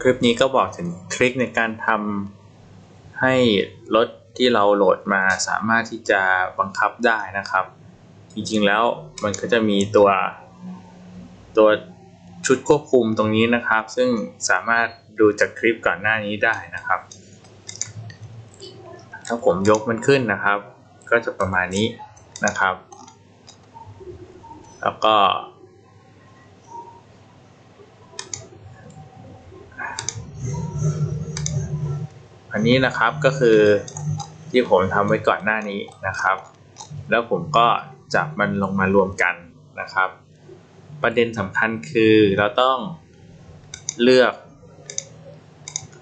คลิปนี้ก็บอกถึงทริคในการทำให้รถที่เราโหลดมาสามารถที่จะบังคับได้นะครับ จริงๆแล้วมันก็จะมีตัวตัวชุดควบคุมตรงนี้นะครับ ซึ่งสามารถดูจากคลิปก่อนหน้านี้ได้นะครับ ถ้าผมยกมันขึ้นนะครับ ก็จะประมาณนี้นะครับ แล้วก็ อันนี้นะครับก็คือที่ผมทำไว้ก่อนหน้านี้นะครับ แล้วผมก็จับมันลงมารวมกันนะครับ ประเด็นสำคัญคือเราต้องเลือก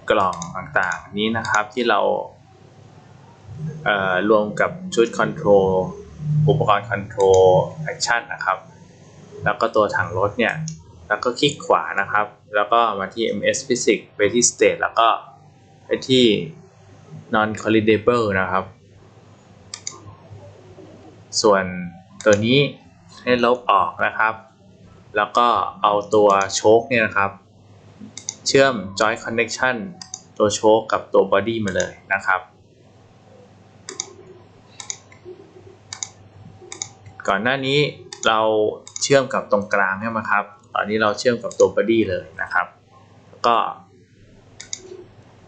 กล่องต่างๆนี้นะครับที่เราเอ่อรวมกับชุดคอนโทรลอุปกรณ์คอนโทรลแอคชั่นนะครับ แล้วก็ตัวถังรถเนี่ย แล้วก็คลิกขวานะครับ แล้วก็มาที่ ms physics ไปที่ state แล้วก็ ไปที่ non collidable นะครับ ส่วนตัวนี้ให้ลบออกนะครับ แล้วก็เอาตัวโชคเนี่ยนะครับ เชื่อม joint connection ตัวโชคกับตัว body มาเลยนะครับ ก่อนหน้านี้เราเชื่อมกับตรงกลางใช่ไหมครับ ตอนนี้เราเชื่อมกับตัว body เลยนะครับ แล้วก็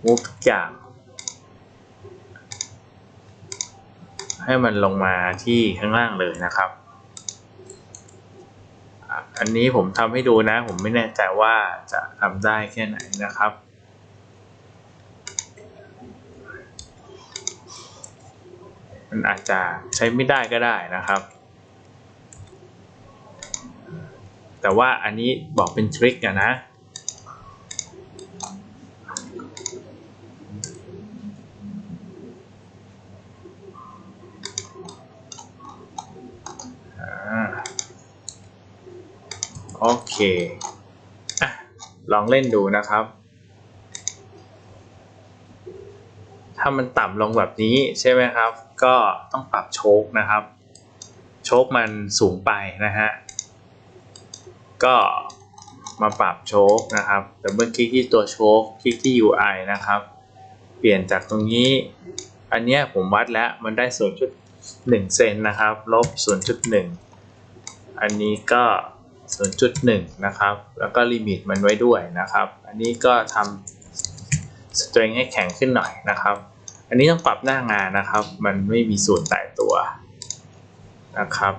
move ทุกอย่างให้มันลงมาที่ข้างล่างเลยนะครับ อันนี้ผมทำให้ดูนะ ผมไม่แน่ใจว่าจะทำได้แค่ไหนนะครับมันอาจจะใช้ไม่ได้ก็ได้นะครับ แต่ว่าอันนี้บอกเป็นทริคอะนะ โอเคอะลองเล่นดูนะครับ ถ้ามันต่ำลงแบบนี้ใช่ไหมครับ ก็ต้องปรับโชคนะครับ โชคมันสูงไปนะฮะ ก็มาปรับโชคนะครับแต่เมื่อคลิกที่ตัวโชคคลิกที่ UI นะครับ เปลี่ยนจากตรงนี้ อันนี้ผมวัดแล้วมันได้ 0.1 เซนนะครับ ลบ 0.1 อันนี้ก็ 0.1 นะครับ แล้วก็ลิมิตมันไว้ด้วยนะครับ อันนี้ก็ทำ strength ให้แข็งขึ้นหน่อยนะครับ อันนี้ต้องปรับหน้างานนะครับ มันไม่มีส่วนแตกตัวนะครับ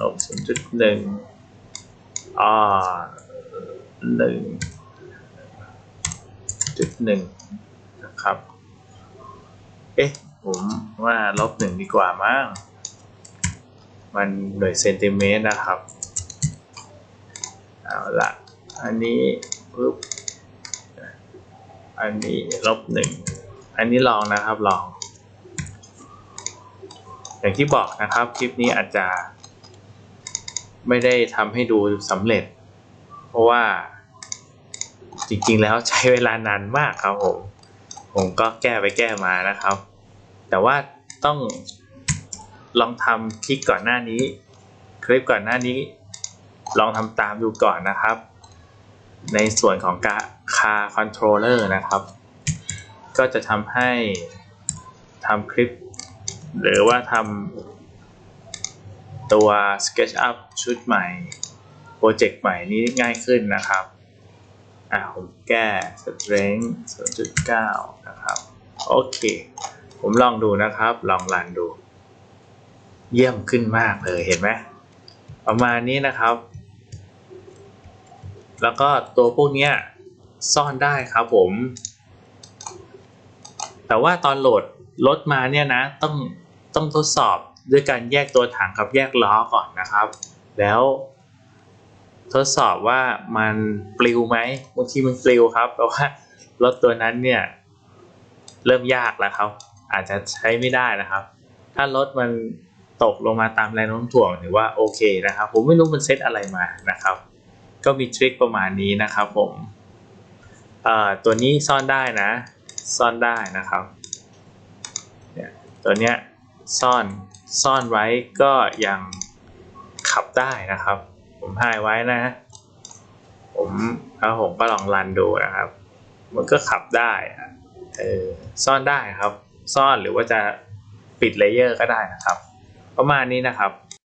ลบ0.1อ่าหนึ่งจุดหนึ่งนะครับ เอ๊ะ ผมว่าลบหนึ่งดีกว่ามั้งมันหน่วยเซนติเมตรนะครับ เอาละอันนี้ปุ๊บอันนี้ลบหนึ่งอันนี้ลองนะครับลอง อย่างที่บอกนะครับคลิปนี้อาจจะ ไม่ได้ทำให้ดูสำเร็จ เพราะว่าจริงๆแล้วใช้เวลานานมากครับผมผมก็แก้ไปแก้มานะครับ แต่ว่าต้องลองทำคลิปก่อนหน้านี้ คลิปก่อนหน้านี้ ลองทำตามดูก่อนนะครับ ในส่วนของคาคอนโทรลเลอร์นะครับ ก็จะทำให้ทำคลิป หรือว่าทำตัว SketchUp ชุดใหม่ โปรเจกต์ใหม่นี้ง่ายขึ้นนะครับอะผมแก้ strength 0.9 นะครับ โอเค ผมลองดูนะครับ ลองรันดู เยี่ยมขึ้นมากเลยเห็นไหม ประมาณนี้นะครับ แล้วก็ตัวพวกนี้ซ่อนได้ครับผม แต่ว่าตอนโหลดรถมาเนี่ยนะ ต้องต้องทดสอบด้วยการแยกตัวถังกับแยกล้อก่อนนะครับ แล้วทดสอบว่ามันปลิวไหมบางทีมันปลิวครับแปลว่ารถตัวนั้นเนี่ย เริ่มยากแล้วครับ อาจจะใช้ไม่ได้นะครับ ถ้ารถมัน ตกลงมาตามแรงโน้มถ่วงถือว่าโอเคนะครับ ผมไม่รู้มันเซตอะไรมานะครับ ก็มีทริคประมาณนี้นะครับผมตัวนี้ซ่อนได้นะ ซ่อนได้นะครับตัวเนี้ยซ่อนซ่อนไว้ก็ยังขับได้นะครับ ผมให้ไว้นะ ผมแล้วผมก็ลองรันดูนะครับ มันก็ขับได้เออซ่อนได้ครับ ซ่อนหรือว่าจะปิดเลเยอร์ก็ได้นะครับ ประมาณนี้นะครับ